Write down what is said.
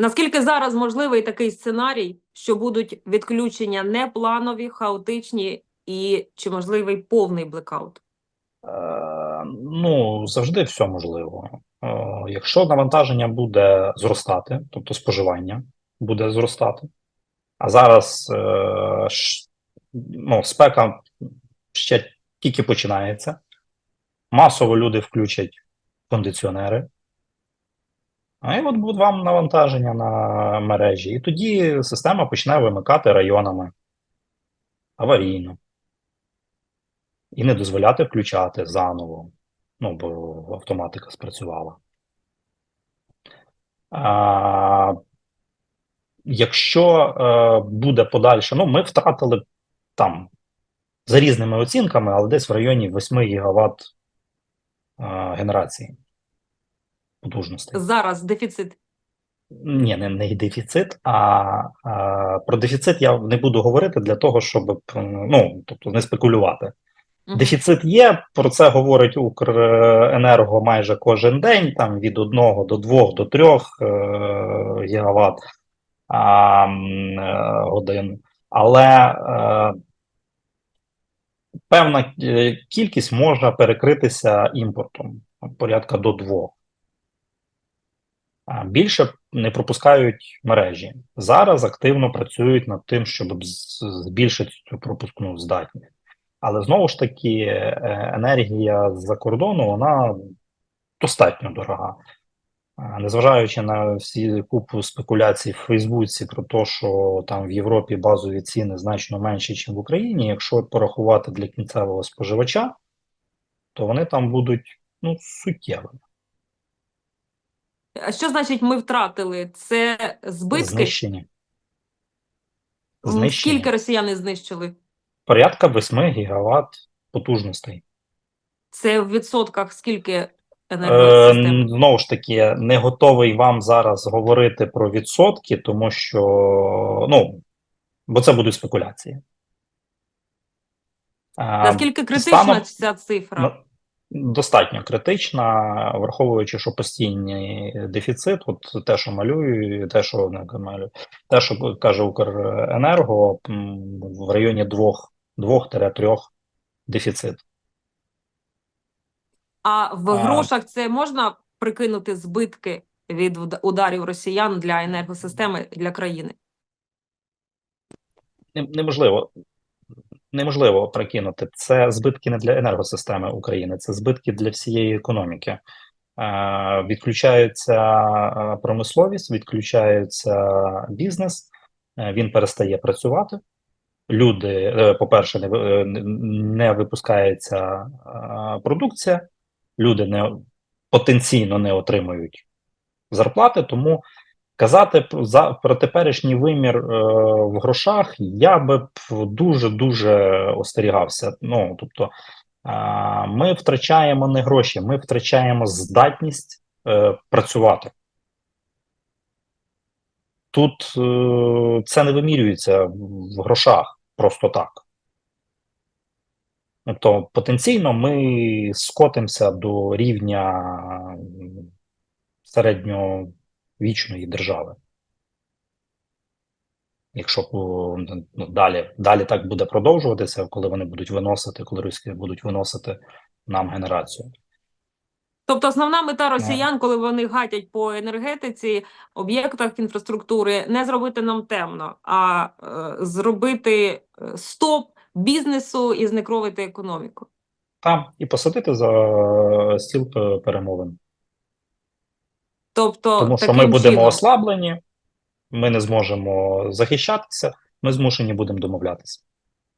Наскільки зараз можливий такий сценарій, що будуть відключення непланові, хаотичні і чи можливий повний блекаут? Е, Ну, завжди все можливо. Е, Якщо навантаження буде зростати, тобто споживання буде зростати, а зараз е, ну, спека ще тільки починається, масово люди включать кондиціонери, а і от буде вам навантаження на мережі, і тоді система почне вимикати районами. Аварійно. І не дозволяти включати заново, ну, бо автоматика спрацювала. А, якщо е, буде подальше, ну, ми втратили там за різними оцінками, але десь в районі 8 ГВт е, генерації потужностей. Зараз дефіцит. Ні, не, не дефіцит, а, а про дефіцит я не буду говорити для того, щоб ну, тобто не спекулювати. Дефіцит є, про це говорить Укренерго майже кожен день, там від 1 до 2 до 3 е, гігават а, е, годин. Але е, певна е, кількість може перекритися імпортом, порядка до 2. Більше не пропускають мережі. Зараз активно працюють над тим, щоб збільшити цю пропускну здатність. Але знову ж таки, е, енергія з-за кордону вона достатньо дорога. Незважаючи на всі купу спекуляцій в Фейсбуці про те, що там в Європі базові ціни значно менші, ніж в Україні, якщо порахувати для кінцевого споживача, то вони там будуть ну, суттєвими. А що значить ми втратили? Це збитки? Знищені. М, Знищені. Скільки росіяни знищили? Порядка 8 гігават потужностей. Це в відсотках скільки Е, енергосистеми? знову ж таки, не готовий вам зараз говорити про відсотки, тому що ну, бо це будуть спекуляції. Е, Наскільки критична станом- ця цифра? Ну, достатньо критична, враховуючи, що постійний дефіцит, от те, що малюю, те, що не малюю, те, що каже Укренерго, в районі 2-3 дефіцит. А в А. грошах це можна прикинути збитки від ударів росіян для енергосистеми для країни? Неможливо. Неможливо прикинути. Це збитки не для енергосистеми України, це збитки для всієї економіки. Відключається промисловість, відключається бізнес, е, він перестає працювати. Люди, е, по-перше, не, е, не випускається е, продукція, люди не потенційно не отримують зарплати, тому Казати за, про теперішній вимір е, в грошах я би дуже-дуже остерігався. Ну, тобто, е, ми втрачаємо не гроші, ми втрачаємо здатність е, працювати. Тут е, це не вимірюється в грошах просто так. Тобто, потенційно ми скотимося до рівня м, середньовічної держави. Якщо ну, далі, далі так буде продовжуватися, коли вони будуть виносити, коли російські будуть виносити нам генерацію. Тобто основна мета росіян, коли вони гатять по енергетиці, об'єктах інфраструктури, не зробити нам темно, а е, зробити е, стоп бізнесу і знекровити економіку. Там і посадити за стіл перемовин. Тобто, Тому що ми будемо чином, ослаблені, ми не зможемо захищатися, ми змушені будемо домовлятися.